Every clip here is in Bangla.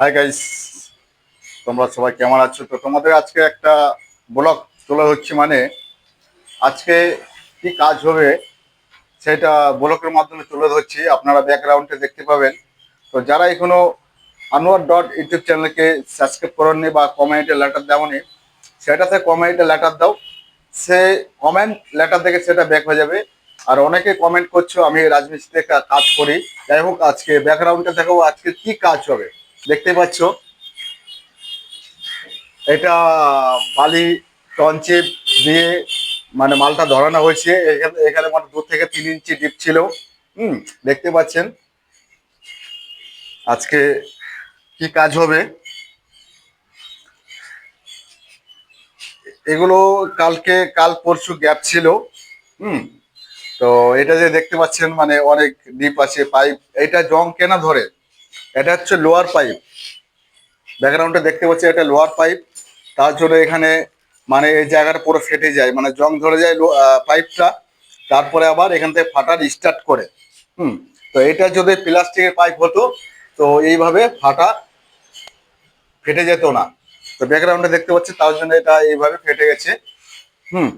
হাই গাইস তোমরা সবাই কেমন আছো? তো তোমাদের আজকে একটা ব্লগ তোলা হচ্ছে মানে আজকে কি কাজ হবে সেটা ব্লকের মাধ্যমে তুলে ধরছি। আপনারা ব্যাকগ্রাউন্ডে দেখতে পাবেন। তো যারা এখনও আনোয়ার ডট ইউটিউব চ্যানেলকে সাবস্ক্রাইব করেননি বা কমেন্টে লেটার দেওনি, সেটাতে কমেন্টে লেটার দাও। সে কমেন্ট লেটার দেখে সেটা ব্যাক হয়ে যাবে। আর অনেকে কমেন্ট করছ, আমি রাজমিস্ত্রিতে কাজ করি। যাই হোক, আজকে ব্যাকগ্রাউন্ডে দেখো আজকে কি কাজ হবে। দেখতে পাচ্ছ? এটা বালি টনচিপ দিয়ে মানে মালটা ধরানো হয়েছে। এখানে এখানে মানে দু থেকে তিন ইঞ্চি ডিপ ছিল। হুম, দেখতে পাচ্ছেন? আজকে কি কাজ হবে? এগুলো কালকে, কাল পরশু গ্যাপ ছিল। হুম, তো এটা যে দেখতে পাচ্ছেন মানে অনেক ডিপ আছে পাইপ এটা জং কেনা ধরে? এটা হচ্ছে লোয়ার পাইপ। ব্যাকগ্রাউন্ডে দেখতে পাচ্ছি এটা লোয়ার পাইপ। তার জন্য এখানে মানে এই জায়গাটা পুরো ফেটে যায় মানে জং ধরে যায় পাইপটা। তারপরে আবার এখান থেকে ফাটার স্টার্ট করে। হুম, তো এটা যদি প্লাস্টিকের পাইপ হতো, তো এইভাবে ফাটা ফেটে যেত না। তো ব্যাকগ্রাউন্ডে দেখতে পাচ্ছি তার জন্য এটা এইভাবে ফেটে গেছে। হুম,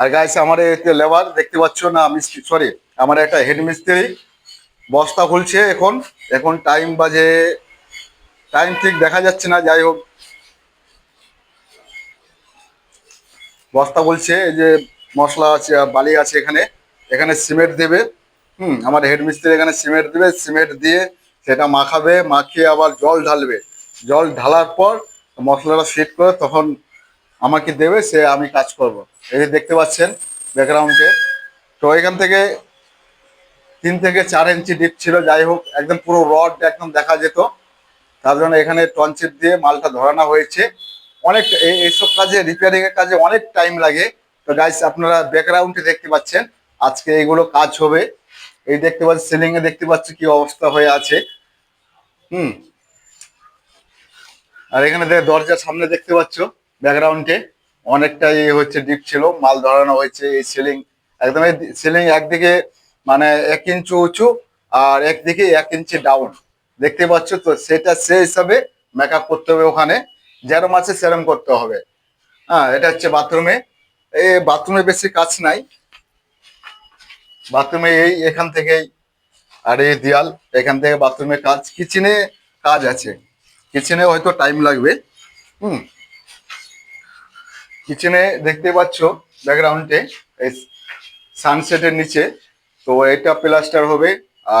আর গাইস আমার লেবার দেখতে পাচ্ছ না মিস্ত্রি সরি আমার একটা হেড মিস্ত্রি বস্তা খুলছে এখন। এখন টাইম বাজে টাইম ঠিক দেখা যাচ্ছে না, যাই হোক। বস্তা বলছে এই যে মশলা আছে বালি আছে এখানে। এখানে সিমেন্ট দেবে। হুম, আমার হেড মিস্ত্রি এখানে সিমেন্ট দেবে, সিমেন্ট দিয়ে সেটা মাখাবে, মাখিয়ে আবার জল ঢালবে। জল ঢালার পর মশলাটা সেট করে তখন আমাকে দেবে, সে আমি কাজ করব। এই দেখতে পাচ্ছেন ব্যাকগ্রাউন্ডে তো এখান থেকে তিন থেকে চার ইঞ্চি ডিপ ছিল, যাই হোক, একদম পুরো রড একদম দেখা যেত। তার জন্য এখানে টনচিপ দিয়ে মালটা ধরানো হয়েছে। অনেক এই- এইসব কাজে রিপেয়ারিং এর কাজে অনেক টাইম লাগে। তো গাইস আপনারা ব্যাকগ্রাউন্ডে দেখতে পাচ্ছেন। আজকে এইগুলো কাজ হবে। এই দেখতে পাচ্ছি সিলিং এ দেখতে পাচ্ছি কি অবস্থা হয়ে আছে। হুম। আর এখানে দরজার সামনে দেখতে পাচ্ছ ব্যাকগ্রাউন্ডে অনেকটা ইয়ে হচ্ছে ডিপ ছিল, মাল ধরানো হয়েছে, এই সিলিং একদম সিলিং একদিকে মানে এক ইঞ্চি উঁচু আর একদিকে এক ইঞ্চি ডাউন দেখতে পাচ্ছ তো, সেটা সেই হিসাবে মেকআপ করতে হবে ওখানে। যেরম আছে সেরম করতে হবে। হ্যাঁ এটা হচ্ছে বাথরুমে এই বাথরুমে বেশি কাজ নাই। বাথরুমে এই এখান থেকেই আর এই দেয়াল, এখান থেকে বাথরুমে কাজ। কিচেনে কাজ আছে। কিচেনে হয়তো টাইম লাগবে। হুম। কিচেনে দেখতে পাচ্ছ ব্যাকগ্রাউন্ডে এই সানসেটের নিচে। তো এটা প্লাস্টার হবে।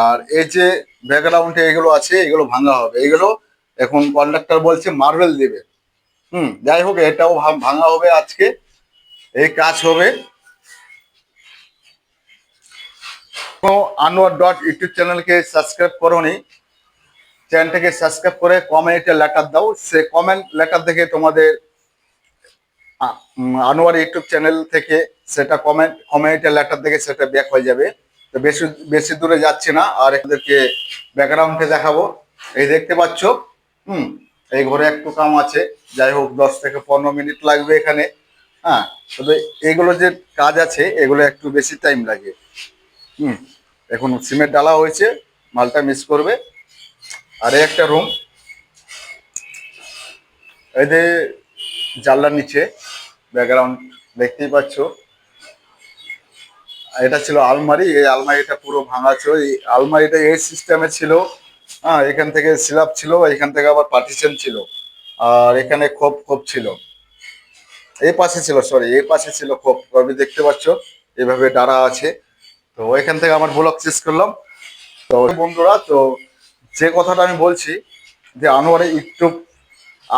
আর এই যে ব্যাকগ্রাউন্ডে এগুলো আছে, এগুলো ভাঙা হবে। এগুলো এখন কন্ডাক্টর বলছে মার্বেল দেবে। হুম, যাই হোক, এটাও ভাঙা হবে আজকে। এই কাজ হবে। আনোয়ার ডট ইউটিউব চ্যানেলকে সাবস্ক্রাইব করোনি। চ্যানেলটাকে সাবস্ক্রাইব করে কমেন্টে লেটার দাও। সে কমেন্ট লেটার দেখে তোমাদের আনোয়ার ইউটিউব চ্যানেল থেকে সেটা কমেন্ট কমেন্টে লেটার দেখে সেটা ব্যাক হয়ে যাবে। বেশি বেশি দূরে যাচ্ছে না, আর এদেরকে ব্যাকগ্রাউন্ডে দেখাবো। এই দেখতে পাচ্ছ, হুম, এই ঘরে একটু কাম আছে, যাই হোক, দশ থেকে পনেরো মিনিট লাগবে এখানে হ্যাঁ তবে এগুলো যে কাজ আছে, এগুলো একটু বেশি টাইম লাগে। হুম, এখন সিমেন্ট ডালা হয়েছে, মালটা মিস করবে। আর একটা রুম এই যে জানলার নিচে ব্যাকগ্রাউন্ড দেখতেই পাচ্ছ। এটা ছিল আলমারি, এই আলমারিটা পুরো ভাঙা ছিল। এই আলমারিটা এই সিস্টেমে ছিল। হ্যাঁ এখান থেকে সিলাপ ছিল, এখান থেকে আবার পার্টিশন ছিল। আর এখানে খোপ খোপ ছিল। এই পাশে ছিল সরি এই পাশে ছিল খোপ। আমি দেখতে পাচ্ছ, এভাবে ডাড়া আছে। তো এখান থেকে আমার ব্লগ শেষ করলাম। তো বন্ধুরা, তো যে কথাটা আমি বলছি, যে Anwar YouTube,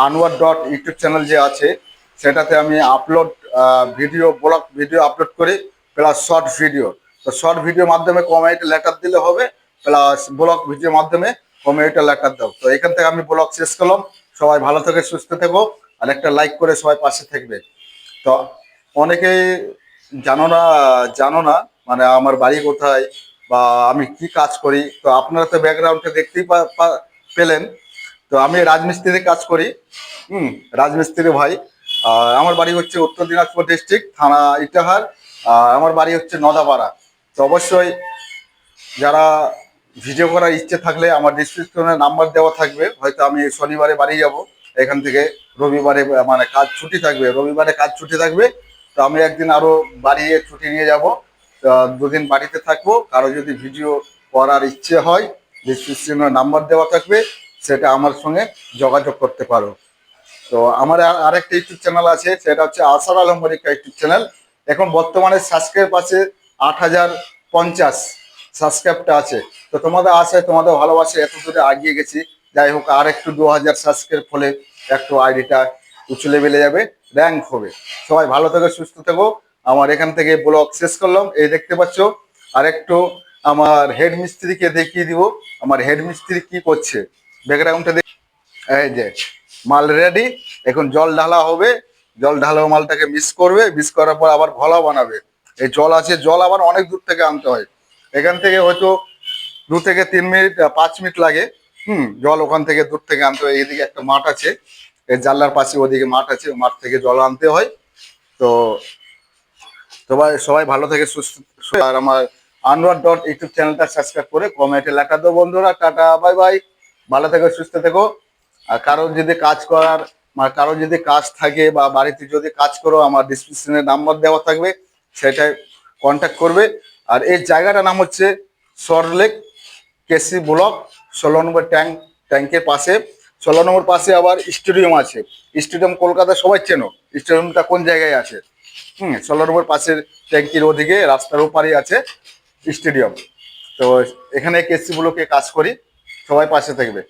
Anwar dot YouTube channel যে আছে, সেটাতে আমি upload video blog video upload করি প্লাস শর্ট ভিডিও। তো শর্ট ভিডিওর মাধ্যমে কমেন্ট লেটার দিলে হবে, প্লাস ব্লগ ভিডিওর মাধ্যমে কমেন্ট লেটার দাও। তো এখান থেকে আমি ব্লগ শেষ করলাম। সবাই ভালো থেকে, সুস্থ থেকো, আর একটা লাইক করে সবাই পাশে থাকবে। তো অনেকেই জানো না জানো না মানে আমার বাড়ি কোথায় বা আমি কি কাজ করি? তো আপনারা তো ব্যাকগ্রাউন্ডে দেখতেই পেলেন। তো আমি রাজমিস্ত্রিতে কাজ করি। হুম, রাজমিস্ত্রি ভাই। আমার বাড়ি হচ্ছে উত্তর দিনাজপুর ডিস্ট্রিক্ট থানা ইটাহার। আমার বাড়ি হচ্ছে নদাপাড়া। তো অবশ্যই যারা ভিডিও করার ইচ্ছে থাকলে আমার ডিসক্রিপশনে নাম্বার দেওয়া থাকবে, হয়তো আমি শনিবারে বাড়ি যাব, এখান থেকে রবিবারে মানে কাজ ছুটি থাকবে, রবিবারে কাজ ছুটি থাকবে, তো আমি একদিন আরও বাড়িয়ে ছুটি নিয়ে যাব দুদিন বাড়িতে থাকব, কারও যদি ভিডিও করার ইচ্ছে হয় ডিসক্রিপশনে নাম্বার দেওয়া থাকবে, সেটা আমার সঙ্গে যোগাযোগ করতে পারো। তো আমার আর- আরেকটা ইউটিউব চ্যানেল আছে, সেটা হচ্ছে আসার আলম মরিকা ইউটিউব চ্যানেল এখন বর্তমানে সাবস্ক্রাইব আছে আট হাজার পঞ্চাশ সাবস্ক্রাইবটা আছে। তো তোমাদের আশায়, তোমাদের ভালোবাসে এত দূরে আগিয়ে গেছি। যাই হোক, আর একটু দু হাজার সাবস্ক্রাইব হলে একটু আইডিটা উঁচু লেভেলে যাবে র্যাঙ্ক হবে। সবাই ভালো থেকো, সুস্থ থেকো। আমার এখান থেকে ব্লগ শেষ করলাম। এই দেখতে পাচ্ছ, আর একটু আমার হেড মিস্ত্রিকে দেখিয়ে দিব। আমার হেড মিস্ত্রি কি করছে? ব্যাকগ্রাউন্ডটা দেখ এই যে, মাল রেডি এখন জল ঢালা হবে। জল ঢালা মালটাকে মিক্স করবে মিক্স করার পর আবার ঘোলা বানাবে। এই জল আছে, জল আবার অনেক দূর থেকে আনতে হয়। এখান থেকে হয়তো দু থেকে তিন মিনিট পাঁচ মিনিট লাগে। হুম, জল ওখান থেকে দূর থেকে আনতে হয়। এদিকে একটা মাঠ আছে, এই জানলার পাশে ওদিকে মাঠ আছে মাঠ থেকে জল আনতে হয়। তো সবাই সবাই ভালো থেকে সুস্থ আর আমার আনোয়ার ডট ইউটিউব চ্যানেলটা সাবস্ক্রাইব করে কমেন্টে লেখা দাও বন্ধুরা। টাটা বাই বাই ভালো থেকো, সুস্থ থেকো। আর কারোর যদি কাজ করার মানে কারোর যদি কাজ থাকে বা বাড়িতে যদি কাজ করো, আমার ডিসক্রিপশনে নাম্বার দেওয়া থাকবে সেটাই কন্ট্যাক্ট করবে। আর এই জায়গাটার নাম হচ্ছে সরলেক কেসি ব্লক ষোলো নম্বর ট্যাঙ্ক ট্যাঙ্কের পাশে। ষোলো নম্বর পাশে আবার স্টেডিয়াম আছে। স্টেডিয়াম কলকাতা সবাই চেনো। স্টেডিয়ামটা কোন জায়গায় আছে? হুম, ষোলো নম্বর পাশের ট্যাঙ্কির ওদিকে, রাস্তার ওপারে আছে স্টেডিয়াম তো এখানে কেসি ব্লকে কাজ করি, সবাই পাশে থাকবে।